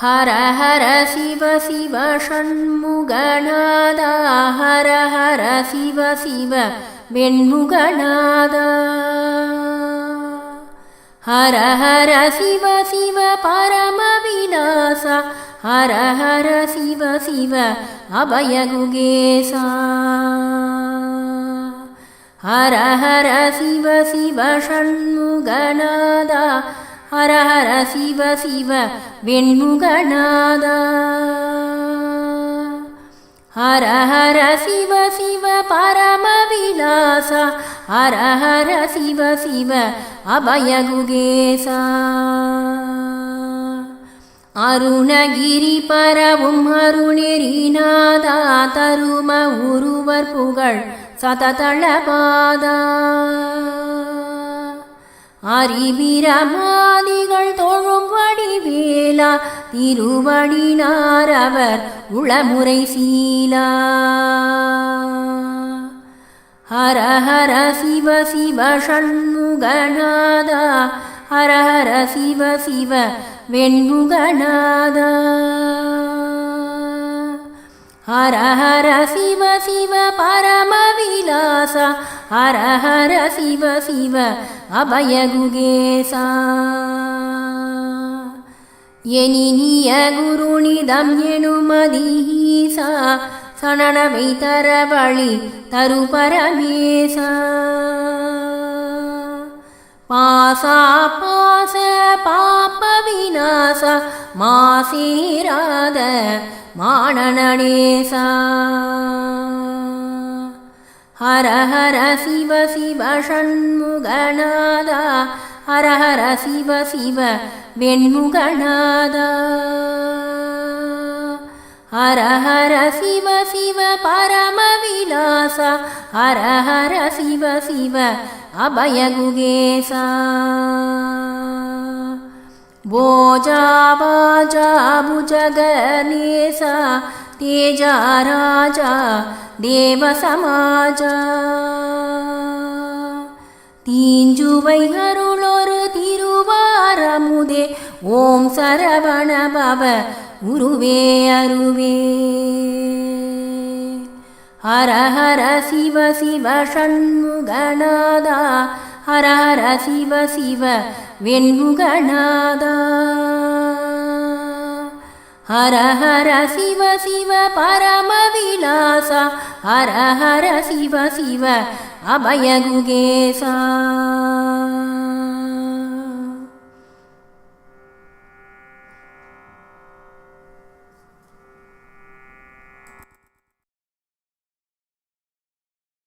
हर हर शिव शिव षण्मुगणदा हर हर शिव शिव विण्मुगणादा हर हर शिव शिव परमविनाश हर हर शिव शिव अभयगुगेशा हर हर शिव शिव षण्मुगणादा ஹர ஹர சிவ சிவ வெண்முகநாதா. ஹர ஹர சிவ சிவ பரம விலாச. ஹர ஹர சிவ சிவ அபயகுகேசா அருணகிரி பரவும் அருணெறிநாதா தரும உருவர் புகழ் சததளபாதா அறிவிரமாதிகள் தோழும் வடிவேலா திருவடினார் அவர் உளமுறை சீலா. ஹர ஹர சிவ சிவ ஷண்முகநாதா ஹர ஹர சிவ சிவ வெண்முகநாதா. ஹர ஹர சிவ சிவ பரம விலாச ஹர ஹர சிவ சிவ அபயகுகேசா எனினிய குருணிதம் எனுமதீசா சனனவை தர வழி தரு பரமேசா பாசா பாச பாப விநாச மாசீராத மாணனேசா ஹர ஹர சிவ சிவ ஷண்முகநாதா ஹர ஹர சிவ சிவ வெண்முகநாதா. ஹர ஹர சிவ சிவ பரம விலாசா. ஹர ஹர சிவ சிவ அபயகுகேசா போஜா பாஜா புஜகநேசா तेजा राजा தேவ தீஞ்சுவை அருளொரு திருவாரமுதே ஓம் சரவண பவ உருவே அருவே ஹர ஹர சிவ சிவ ஷண்முகநாதா ஹர ஹர சிவ சிவ வெண்முகநாதா ஹர ஹர சிவ சிவ பரம விலாசா ஹர ஹர சிவ சிவ அபயகுகேசா